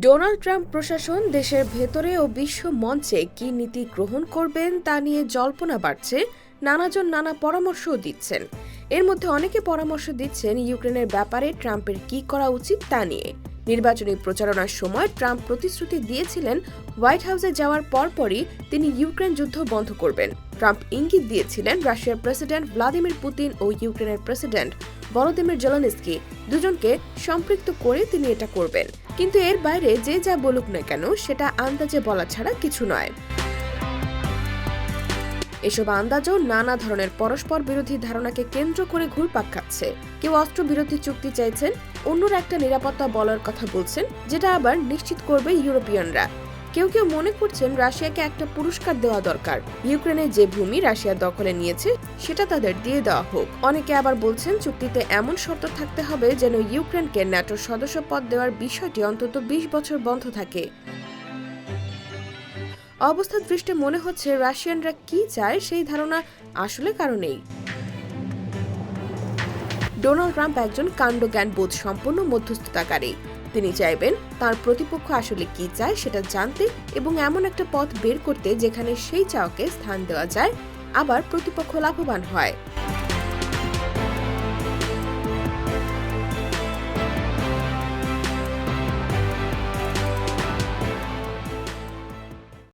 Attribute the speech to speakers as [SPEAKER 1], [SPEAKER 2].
[SPEAKER 1] Donald Trump প্রশাসন দেশের ভেতরে ও বিশ্ব মঞ্চে কি নীতি গ্রহণ করবেন তা নিয়ে জল্পনা বাড়ছে, নানাজন নানা পরামর্শও দিচ্ছেন। এর মধ্যে অনেকে পরামর্শ দিচ্ছেন ইউক্রেনের ব্যাপারে ট্রাম্পের কি করা উচিত তা নিয়ে। নির্বাচনী প্রচারণার সময় ট্রাম্প প্রতিশ্রুতি দিয়েছিলেন, হোয়াইট হাউসে যাওয়ার পরপরই তিনি ইউক্রেন যুদ্ধ বন্ধ করবেন। ট্রাম্প ইঙ্গিত দিয়েছিলেন রাশিয়ার প্রেসিডেন্ট ভ্লাদিমির পুতিন ও ইউক্রেনের প্রেসিডেন্ট ভলোদিমির জেলেনস্কি দুজনকে সম্পৃক্ত করে তিনি এটা করবেন। কিন্তু এর বাইরে যে যা বলুক না কেন, সেটা আন্দাজে বলা ছাড়া কিছু নয়। এসব আন্দাজও নানা ধরনের পরস্পর বিরোধী ধারণাকে কেন্দ্র করে ঘুরপাক খাচ্ছে। কেউ অস্ত্র বিরতি চুক্তি চাইছেন, অন্যরা একটা নিরাপত্তা বলার কথা বলছেন, যেটা আবার নিশ্চিত করবে ইউরোপিয়ানরা। কেউ কেউ মনে করছেন রাশিয়াকে একটা পুরস্কার দেওয়া দরকার। ইউক্রেনের যে ভূমি রাশিয়া দখলে নিয়েছে, সেটা তাদের দিয়ে দেওয়া হোক। অনেকে আবার বলছেন চুক্তিতে এমন শর্ত থাকতে হবে যেন ইউক্রেনকে ন্যাটোর সদস্য পদ দেওয়ার বিষয়টি অন্তত বিশ বছর বন্ধ থাকে। অবস্থা দৃষ্টে মনে হচ্ছে রাশিয়ানরা কি চায় সেই ধারণা আসলে কারণেই ডোনাল্ড ট্রাম্প একজন কাণ্ডজ্ঞান বোধ সম্পন্ন মধ্যস্থতাকারী। তিনি চাইবেন তার প্রতিপক্ষ আসলে কি চায় সেটা জানতে এবং এমন একটা পথ বের করতে যেখানে সেই চাওকে স্থান দেওয়া যায়, আবার প্রতিপক্ষ লাভবান হয়।